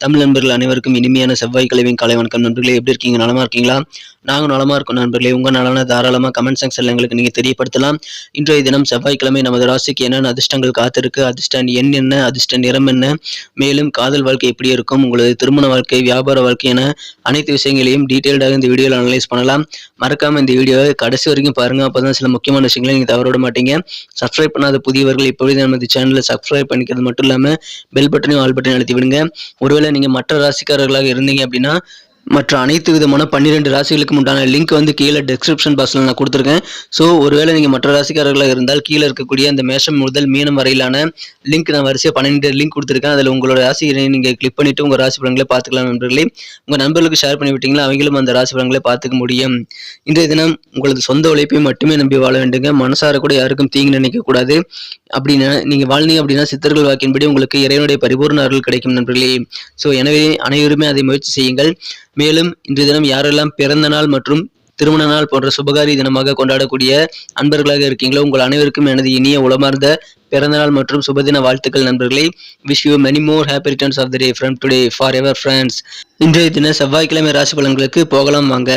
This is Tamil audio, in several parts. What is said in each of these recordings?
தமிழ் நண்பர்கள் அனைவருக்கும் இனிமையான செவ்வாய் காலை வணக்கம் நண்பர்களே. எப்படி இருக்கீங்க? நலமா இருக்கீங்களா? நாங்கள் நலமா இருக்கோம் நண்பர்களே. உங்க நலன தாராளமாக கமெண்ட் செக்ஷன்ல எங்களுக்கு நீங்க தெரியப்படுத்தலாம். இன்றைய தினம் செவ்வாய்க்கிழமை நமது ராசிக்கு என்னென்ன அதிர்ஷ்டங்கள் காத்திருக்கு? அதிர்ஷ்ட எண் என்ன? அதிர்ஷ்ட நிறம் என்ன? மேலும் காதல் வாழ்க்கை எப்படி இருக்கும்? உங்களது திருமண வாழ்க்கை வியாபார வாழ்க்கை என அனைத்து விஷயங்களையும் டீட்டெயில்டாக இந்த வீடியோவில் அனலைஸ் பண்ணலாம். மறக்காம இந்த வீடியோவை கடைசி வரைக்கும் பாருங்க. அப்பதான் சில முக்கியமான விஷயங்களை நீங்க தவற விட மாட்டீங்க. சப்ஸ்கிரைப் பண்ணாத புதியவர்கள் இப்பொழுது நமது சேனலை சப்ஸ்கிரைப் பண்ணிக்கிறது மட்டும் இல்லாம பெல் பட்டனையும் ஆல் பட்டனையும் அழுத்தி விடுங்க. ஒருவேளை நீங்கள் மற்ற ராசிக்காரர்களாக இருந்தீங்க அப்படின்னா மற்ற அனைத்து விதமான பன்னிரெண்டு ராசிகளுக்கு உண்டான லிங்க் வந்து கீழே டிஸ்கிரிப்ஷன் பாக்ஸில் நான் கொடுத்துருக்கேன். ஸோ ஒருவேளை நீங்கள் மற்ற ராசிக்காரர்களாக இருந்தால் கீழே இருக்கக்கூடிய அந்த மேஷம் முதல் மீனம் வரையிலான லிங்க் நான் வரிசையாக பன்னெண்டு லிங்க் கொடுத்துருக்கேன். அதில் உங்களோட ராசியை நீங்கள் கிளிக் பண்ணிவிட்டு உங்கள் ராசி பலன்களை பார்த்துக்கலாம் நண்பர்களே. உங்கள் நண்பர்களுக்கு ஷேர் பண்ணி விட்டீங்களா? அவங்களும் அந்த ராசி பலன்களை பார்த்துக்க முடியும். இன்றைய தினம் உங்களது சொந்த உழைப்பை மட்டுமே நம்பி வாழ வேண்டுங்க. மனசார கூட யாருக்கும் தீங்கு நினைக்கக்கூடாது அப்படின்னா நீங்கள் வாழ்ந்தீங்க அப்படின்னா சித்தர்கள் வாக்கின்படி உங்களுக்கு இறைவனுடைய பரிபூர்ண அருள் கிடைக்கும் நண்பர்களே. ஸோ எனவே அனைவருமே அதை முயற்சி செய்யுங்கள். மேலும் இன்றைய தினம் யாரெல்லாம் பிறந்த நாள் மற்றும் திருமண நாள் போன்ற சுபகாரி தினமாக கொண்டாடக்கூடிய அன்பர்களாக இருக்கீங்களோ உங்கள் அனைவருக்கும் எனது இனிய உளமார்ந்த பிறந்தநாள் மற்றும் சுபதின வாழ்த்துக்கள் நண்பர்களே. Wish you many more happy returns of the day from today forever friends இன்றைய தின செவ்வாய்க்கிழமை ராசி பலன்களுக்கு போகலாம் வாங்க.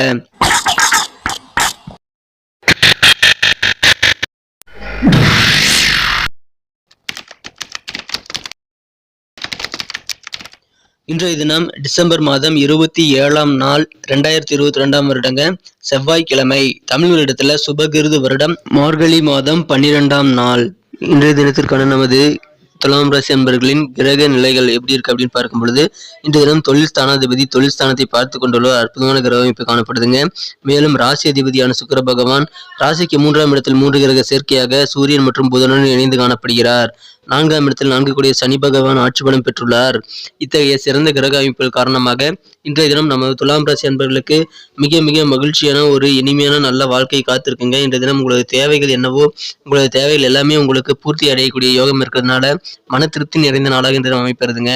இன்றைய தினம் டிசம்பர் மாதம் இருபத்தி ஏழாம் நாள் ரெண்டாயிரத்தி இருபத்தி ரெண்டாம் வருடங்க. செவ்வாய்க்கிழமை தமிழ் வருடத்துல சுபகிருது வருடம் மார்கழி மாதம் பன்னிரெண்டாம் நாள். இன்றைய தினத்திற்கான நமது துலாம் ராசி அன்பர்களின் கிரக நிலைகள் எப்படி இருக்கு அப்படின்னு பார்க்கும் பொழுது இன்றைய தினம் தொழில் ஸ்தானாதிபதி தொழில் ஸ்தானத்தை பார்த்து கொண்டுள்ள அற்புதமான கிரக அமைப்பு காணப்படுதுங்க. மேலும் ராசி அதிபதியான சுக்கர பகவான் ராசிக்கு மூன்றாம் இடத்தில் மூன்று கிரக சேர்க்கையாக சூரியன் மற்றும் புதனுடன் இணைந்து காணப்படுகிறார். நான்காம் இடத்தில் நான்கு கூடிய சனி பகவான் ஆட்சி பலம் பெற்றுள்ளார். இத்தகைய சிறந்த கிரக அமைப்புகள் காரணமாக இன்றைய தினம் நமது துலாம் ராசி அன்பர்களுக்கு மிக மிக மகிழ்ச்சியான ஒரு இனிமையான நல்ல வாழ்க்கை காத்திருக்குங்க. இன்றைய தினம் உங்களது தேவைகள் என்னவோ உங்களது தேவைகள் எல்லாமே உங்களுக்கு பூர்த்தி அடையக்கூடிய யோகம் இருக்கிறதுனால மன திருப்தி நிறைந்த நாளாக இன்றைய தினம் அமைப்பதுங்க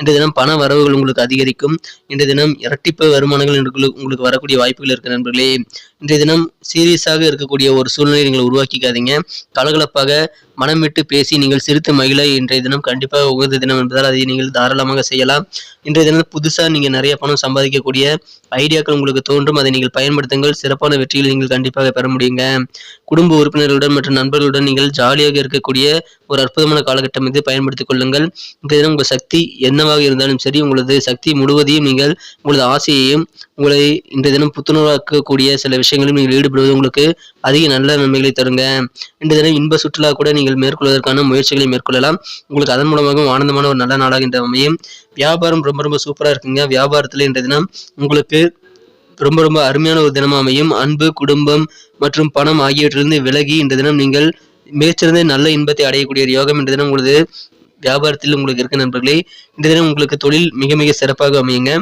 இன்றைய தினம் பண வரவுகள் உங்களுக்கு அதிகரிக்கும். இன்றைய தினம் இரட்டிப்பு வருமானங்கள் உங்களுக்கு உங்களுக்கு வரக்கூடிய வாய்ப்புகள் இருக்கு நண்பர்களே. இன்றைய தினம் சீரியஸாக இருக்கக்கூடிய ஒரு சூழ்நிலையை நீங்கள் உருவாக்கிக்காதீங்க. கலகலப்பாக மனம் விட்டு பேசி நீங்கள் சிரித்து மகிழ இன்றைய தினம் கண்டிப்பாக உகந்த தினம் என்பதால் அதை நீங்கள் தாராளமாக செய்யலாம். இன்றைய தினம் புதுசாக நீங்கள் நிறைய பணம் சம்பாதிக்கக்கூடிய ஐடியாக்கள் உங்களுக்கு தோன்றும். அதை நீங்கள் பயன்படுத்துங்கள். சிறப்பான வெற்றிகள் நீங்கள் கண்டிப்பாக பெற முடியுங்க. குடும்ப உறுப்பினர்களுடன் மற்றும் நண்பர்களுடன் நீங்கள் ஜாலியாக இருக்கக்கூடிய ஒரு அற்புதமான காலகட்டம் இது. பயன்படுத்திக் கொள்ளுங்கள். இன்றைய தினம் உங்கள் சக்தி என்னவாக இருந்தாலும் சரி உங்களது சக்தி முழுவதையும் நீங்கள் உங்களது ஆசையையும் உங்களை இன்றைய தினம் புத்துணர்வாக்கக்கூடிய சில விஷயங்களையும் நீங்கள் ஈடுபடுவது உங்களுக்கு அதிக நல்ல நன்மைகளை தருங்க. இன்றைய தினம் இன்ப சுற்றுலா கூட நீங்கள் மேற்கொள்வதற்கான முயற்சிகளை மேற்கொள்ளலாம். உங்களுக்கு அதன் மூலமாகவும் ஆனந்தமான ஒரு நல்ல நாளாக இந்த அமையும். வியாபாரம் ரொம்ப ரொம்ப சூப்பராக இருக்குங்க. வியாபாரத்தில் இன்றைய தினம் உங்களுக்கு ரொம்ப ரொம்ப அருமையான ஒரு தினமாக அமையும். அன்பு குடும்பம் மற்றும் பணம் ஆகியவற்றிலிருந்து விலகி இந்த தினம் நீங்கள் மிகச்சிறந்த நல்ல இன்பத்தை அடையக்கூடிய ஒரு யோகம் இந்த தினம் உங்களது வியாபாரத்தில் உங்களுக்கு இருக்க நண்பர்களே. இந்த தினம் உங்களுக்கு தொழில் மிக மிக சிறப்பாக அமையுங்க.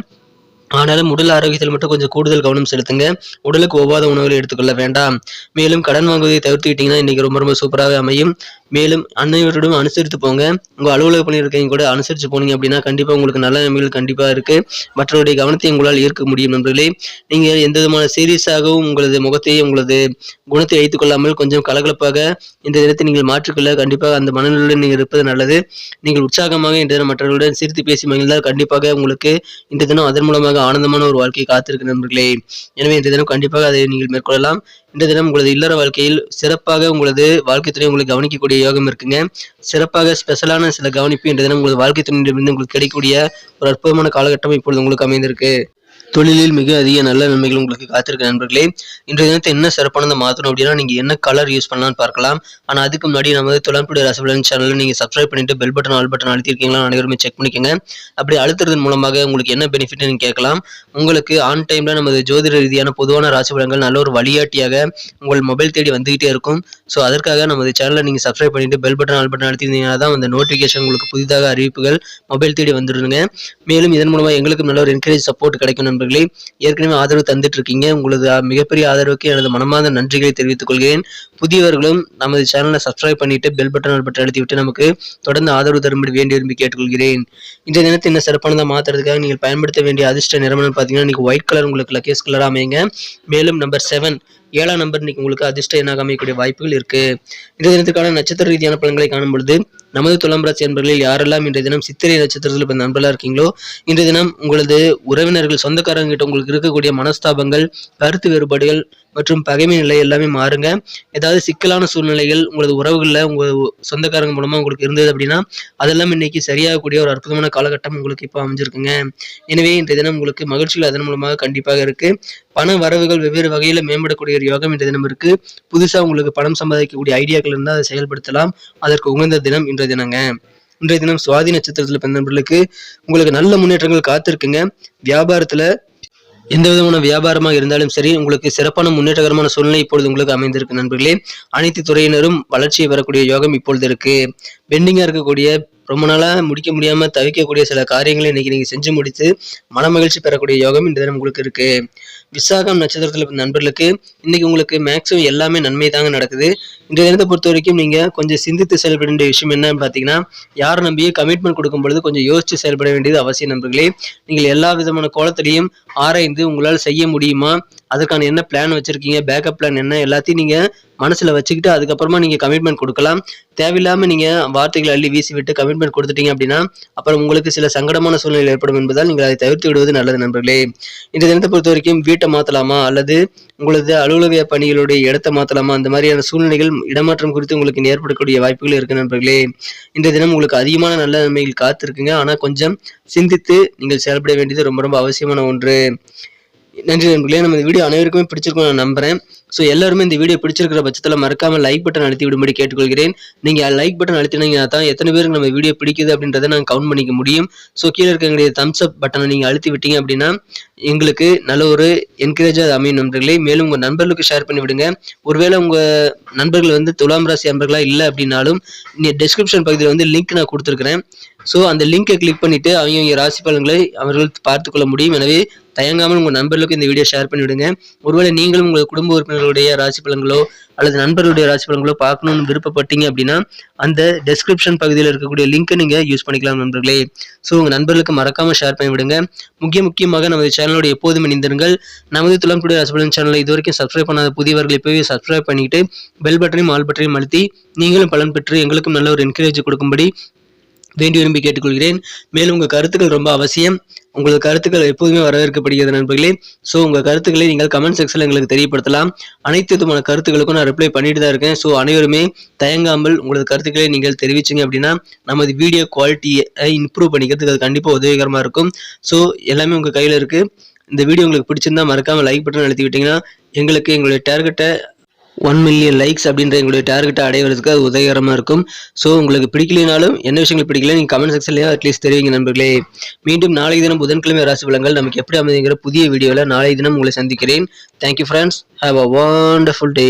ஆனாலும் உடல் ஆரோக்கியத்தில் மட்டும் கொஞ்சம் கூடுதல் கவனம் செலுத்துங்க. உடலுக்கு ஒவ்வாத உணவுகளை எடுத்துக்கொள்ள வேண்டாம். மேலும் கடன் வாங்குவதை தவிர்த்துக்கிட்டீங்கன்னா இன்னைக்கு ரொம்ப ரொம்ப சூப்பராக அமையும். மேலும் அனைவரிடம் அனுசரித்து போங்க. உங்கள் அலுவலக பணியிருக்கையும் கூட அனுசரித்து போனீங்க அப்படின்னா கண்டிப்பாக உங்களுக்கு நல்ல நிலைமைகள் கண்டிப்பாக இருக்குது மற்றவருடைய கவனத்தை உங்களால் ஈர்க்க முடியும் நண்பர்களே. நீங்கள் எந்த விதமான சீரியஸாகவும் உங்களது முகத்தையும் உங்களது குணத்தை வைத்துக்கொள்ளாமல் கொஞ்சம் கலகலப்பாக இந்த தினத்தை நீங்கள் மாற்றிக்கொள்ள கண்டிப்பாக அந்த மனநிலையுடன் நீங்கள் இருப்பது நல்லது. நீங்கள் உற்சாகமாக இந்த தினம் மற்றவர்களுடன் சிரித்து பேசி மகிழ்ந்தால் கண்டிப்பாக உங்களுக்கு இந்த தினம் அதன் மூலமாக ஆனந்தமான ஒரு வாழ்க்கையை காத்திருக்கு நண்பர்களே. எனவே இந்த தினம் கண்டிப்பாக அதை நீங்கள் மேற்கொள்ளலாம். இந்த தினம் உங்களது இல்லற வாழ்க்கையில் சிறப்பாக உங்களது வாழ்க்கை துணை உங்களுக்கு கவனிக்கக்கூடிய யோகம் இருக்குங்க. சிறப்பாக ஸ்பெஷலான சில கவனிப்பு இந்த தினம் உங்களது வாழ்க்கை துணையிலிருந்து உங்களுக்கு கிடைக்கக்கூடிய ஒரு அற்புதமான காலகட்டம் இப்பொழுது உங்களுக்கு அமைந்திருக்கு. தொழிலில் மிக அதிக நல்ல நன்மைகள் உங்களுக்கு காத்திருக்க நண்பர்களே இன்றைய தினத்தை என்ன சிறப்பானது மாற்றணும் அப்படின்னா நீங்கள் என்ன கலர் யூஸ் பண்ணலாம்னு பார்க்கலாம். ஆனால் அதுக்கு முன்னாடி நமது துளம்புடைய ரசபலன் சேனலில் நீங்கள் சப்ஸ்கிரைப் பண்ணிட்டு பெல் பட்டன் ஆல் பட்டன் அழுத்திருக்கீங்களா அனைவருமே செக் பண்ணிக்கோங்க. அப்படி அழுத்துறதன் மூலமாக உங்களுக்கு என்ன பெனிஃபிட்னு கேட்கலாம். உங்களுக்கு ஆன் டைமில் நமது ஜோதிட ரீதியான பொதுவான ராசிபலன்கள் நல்ல ஒரு வழிகாட்டியாக உங்கள் மொபைல் தேடி வந்துகிட்டே இருக்கும். ஸோ அதற்காக நமது சேனலை நீங்கள் சப்ஸ்கிரைப் பண்ணிட்டு பெல் பட்டன் ஆல் பட்டன் அழுத்திருந்தீங்கன்னா தான் அந்த நோட்டிஃபிகேஷன் உங்களுக்கு புதிதாக அறிவிப்புகள் மொபைல் தேடி வந்துடுங்க மேலும் இதன் மூலமாக எங்களுக்கு நல்ல ஒரு என்கரேஜ் சப்போர்ட் கிடைக்கும் நண்பர்களே ஏற்கனவே ஆதரவு தந்துட்டு இருக்கீங்க உங்களது மிகப்பெரிய ஆதரவுக்கு எனது மனமார்ந்த நன்றிகளை தெரிவித்துக் கொள்கிறேன். புதியவர்களும் நமது சேனலை சப்ஸ்கிரைப் பண்ணிட்டு பெல் பட்டன் பட்டன் அழுத்தி விட்டு நமக்கு தொடர்ந்து ஆதரவு தரும்படி வேண்டி விரும்பி கேட்டுக்கொள்கிறேன். இன்றைய தினத்தை என்ன சிறப்பானதாக மாற்றுறதுக்காக நீங்கள் பயன்படுத்த வேண்டிய அதிர்ஷ்ட நிறம்னு பார்த்தீங்கன்னா இன்னைக்கு ஒயிட் கலர் உங்களுக்கு லக்கேஸ் கலர் அமைங்க மேலும் நம்பர் செவன் ஏழாம் நம்பர் இன்னைக்கு உங்களுக்கு அதிர்ஷ்ட எண்ணாக அமையக்கூடிய வாய்ப்புகள் இருக்கு. இந்த தினத்துக்கான நட்சத்திர ரீதியான பலன்களை காணும் பொழுது நமது துலாம் ராசி என்பர்களில் யாரெல்லாம் இன்றைய தினம் சித்திரை நட்சத்திரத்தில் இப்போ நண்பர்களாக இருக்கீங்களோ இன்றைய தினம் உங்களது உறவினர்கள் சொந்தக்காரங்க கிட்ட உங்களுக்கு இருக்கக்கூடிய மனஸ்தாபங்கள் கருத்து வேறுபாடுகள் மற்றும் பகைமை நிலை எல்லாமே மாறுங்க. ஏதாவது சிக்கலான சூழ்நிலைகள் உங்களது உறவுகளில் உங்கள் சொந்தக்காரங்க மூலமாக உங்களுக்கு இருந்தது அப்படின்னா அதெல்லாம் இன்னைக்கு சரியாகக்கூடிய ஒரு அற்புதமான காலகட்டம் உங்களுக்கு இப்போ அமைஞ்சிருக்குங்க. எனவே இன்றைய தினம் உங்களுக்கு மகிழ்ச்சிகள் அதன் மூலமாக கண்டிப்பாக இருக்கு. பண வரவுகள் வெவ்வேறு வகையில் மேம்படக்கூடிய ஒரு யோகம் இன்றைய தினம் இருக்குது புதுசாக உங்களுக்கு பணம் சம்பாதிக்கக்கூடிய ஐடியாக்கள் இருந்தால் அதை செயல்படுத்தலாம். அதற்கு உகந்த தினம் இன்றைய தினங்க. இன்றைய தினம் சுவாதி நட்சத்திரத்தில் பிறந்தவர்களுக்கு உங்களுக்கு நல்ல முன்னேற்றங்கள் காத்திருக்குங்க. வியாபாரத்தில் எந்த விதமான வியாபாரமாக இருந்தாலும் சரி உங்களுக்கு சிறப்பான முன்னேற்றகரமான சூழ்நிலை இப்பொழுது உங்களுக்கு அமைந்திருக்கு நண்பர்களே. அனைத்து துறையினரும் வளர்ச்சியை பெறக்கூடிய யோகம் இப்பொழுது இருக்கு. பெண்டிங்கா இருக்கக்கூடிய ரொம்ப நாளாக முடிக்க முடியாமல் தவிக்கக்கூடிய சில காரியங்களை இன்னைக்கு நீங்கள் செஞ்சு முடித்து மனமகிழ்ச்சி பெறக்கூடிய யோகம் இந்த தினம் உங்களுக்கு இருக்கு. விசாகம் நட்சத்திரத்தில் நண்பர்களுக்கு இன்னைக்கு உங்களுக்கு மேக்ஸிமம் எல்லாமே நன்மை தாங்க நடக்குது. இந்த தினத்தை பொறுத்த வரைக்கும் நீங்கள் கொஞ்சம் சிந்தித்து செயல்பட வேண்டிய விஷயம் என்னன்னு பார்த்தீங்கன்னா யாரை நம்பியே கமிட்மெண்ட் கொடுக்கும் பொழுது கொஞ்சம் யோசிச்சு செயல்பட வேண்டியது அவசியம் நண்பர்களே. நீங்கள் எல்லா விதமான கோலத்திலையும் ஆராய்ந்து உங்களால் செய்ய முடியுமா? அதற்கான என்ன பிளான் வச்சிருக்கீங்க? பேக்கப் பிளான் என்ன? எல்லாத்தையும் நீங்கள் மனசில் வச்சுக்கிட்டு அதுக்கப்புறமா நீங்கள் கமிட்மெண்ட் கொடுக்கலாம். தேவையில்லாமல் நீங்கள் வார்த்தைகளை அள்ளி வீசி விட்டு கமிட்மெண்ட் கொடுத்துட்டீங்க அப்படின்னா அப்புறம் உங்களுக்கு சில சங்கடமான சூழ்நிலை ஏற்படும் என்பதால் நீங்கள் அதை தவிர்த்து விடுவது நல்லது நண்பர்களே. இந்த தினத்தை பொறுத்த வரைக்கும் வீட்டை மாற்றலாமா அல்லது உங்களது அலுவலக பணிகளுடைய இடத்தை மாத்தலாமா? அந்த மாதிரியான சூழ்நிலைகள் இடமாற்றம் குறித்து உங்களுக்கு ஏற்படக்கூடிய வாய்ப்புகள் இருக்கு நண்பர்களே. இந்த தினம் உங்களுக்கு அதிகமான நல்ல நன்மைகள் காத்திருக்குங்க. ஆனால் கொஞ்சம் சிந்தித்து நீங்கள் செயல்பட வேண்டியது ரொம்ப ரொம்ப அவசியமான ஒன்று. நன்றி நண்பர்களே. நம்ம இந்த வீடியோ அனைவருக்குமே பிடிச்சிருக்கும் நான் நம்புறேன். ஸோ எல்லாருமே இந்த வீடியோ பிடிச்சிருக்கிற பட்சத்தில் மறக்காம லைக் பட்டன் அழுத்தி விடும்படி கேட்டுக்கொள்கிறேன். நீங்கள் லைக் பட்டன் அழுத்தினீங்கன்னா தான் எத்தனை பேருக்கு நம்ம வீடியோ பிடிக்குது அப்படின்றத நாங்கள் கவுண்ட் பண்ணிக்க முடியும். ஸோ கீழே இருக்கக்கூடிய தம்ஸ் அப் பட்டனை நீங்கள் அழுத்தி விட்டீங்க அப்படின்னா எங்களுக்கு நல்ல ஒரு என்கரேஜாக அமையும் நண்பர்களே. மேலும் உங்கள் நண்பர்களுக்கு ஷேர் பண்ணி விடுங்க. ஒருவேளை உங்கள் நண்பர்கள் வந்து துலாம் ராசி நண்பர்களாக இல்லை அப்படின்னாலும் டிஸ்கிரிப்ஷன் பகுதியில் வந்து லிங்க் நான் கொடுத்துருக்குறேன். ஸோ அந்த லிங்கை கிளிக் பண்ணிவிட்டு அவங்க ராசி பலன்களை அவர்கள் பார்த்துக்கொள்ள முடியும். எனவே தயங்காமல் உங்கள் நண்பர்களுக்கு இந்த வீடியோ ஷேர் பண்ணிவிடுங்க. ஒருவேளை நீங்களும் உங்கள் குடும்ப உறுப்பினர்களுடைய ராசி பலன்களோ அல்லது நண்பர்களுடைய ராசி பலன்களோ பார்க்கணும்னு விருப்பப்பட்டீங்க அப்படின்னா அந்த டெஸ்கிரிப்ஷன் பகுதியில் இருக்கக்கூடிய லிங்க்கை நீங்கள் யூஸ் பண்ணிக்கலாம் நண்பர்களே. ஸோ உங்கள் நண்பர்களுக்கு மறக்காமல் ஷேர் பண்ணி விடுங்க முக்கிய முக்கியமாக நமது சேனலோட எப்போதும் இணைந்திருங்கள். நமது துலாம் குடி ராசி பலன் சேனலை இது வரைக்கும் சப்ஸ்கிரைப் பண்ணாத புதியவர்கள் இப்போவே சப்ஸ்கிரைப் பண்ணிட்டு பெல் பட்டனையும் ஆல் பட்டனையும் அழுத்தி நீங்களும் பலன் பெற்று எங்களுக்கும் நல்ல ஒரு என்கரேஜ் கொடுக்கும்படி வேண்டி விரும்பி கேட்டுக்கொள்கிறேன். மேலும் உங்கள் கருத்துக்கள் ரொம்ப அவசியம். உங்களது கருத்துக்கள் எப்போதுமே வரவேற்கப்படுகிறது நண்பர்களே. ஸோ உங்கள் கருத்துக்களை நீங்கள் கமெண்ட் செக்ஷனில் எங்களுக்கு தெரியப்படுத்தலாம். அனைத்து விதமான கருத்துக்களுக்கும் நான் ரிப்ளை பண்ணிட்டு தான் இருக்கேன். ஸோ அனைவருமே தயங்காமல் உங்களது கருத்துக்களை நீங்கள் தெரிவிச்சிங்க அப்படின்னா நமது வீடியோ குவாலிட்டியை இம்ப்ரூவ் பண்ணிக்கிறதுக்கு அது கண்டிப்பாக உதவிகரமாக இருக்கும். ஸோ எல்லாமே உங்கள் கையில் இருக்குது இந்த வீடியோ உங்களுக்கு பிடிச்சிருந்தா மறக்காமல் லைக் பட்டன் அழுத்தி விட்டீங்கன்னா எங்களுக்கு எங்களுடைய டார்கெட்டை ஒன் மில்லியன் லைக்ஸ் அப்படின்ற எங்களுடைய டார்கெட்டை அடைவதற்கு அது உதவிகரமாக இருக்கும். ஸோ உங்களுக்கு பிடிக்கலைனாலும் என்ன விஷயங்கள் பிடிக்கல நீங்கள் கமெண்ட் செக்ஷன்லேயே அட்லீஸ்ட் தெரிவிங்க நண்பர்களே. மீண்டும் நாளை தினம் புதன்கிழமை ராசி பலங்கள் நமக்கு எப்படி அமைதிங்கிற புதிய வீடியோவில் நாளை தினம் உங்களை சந்திக்கிறேன். Thank you friends have a wonderful day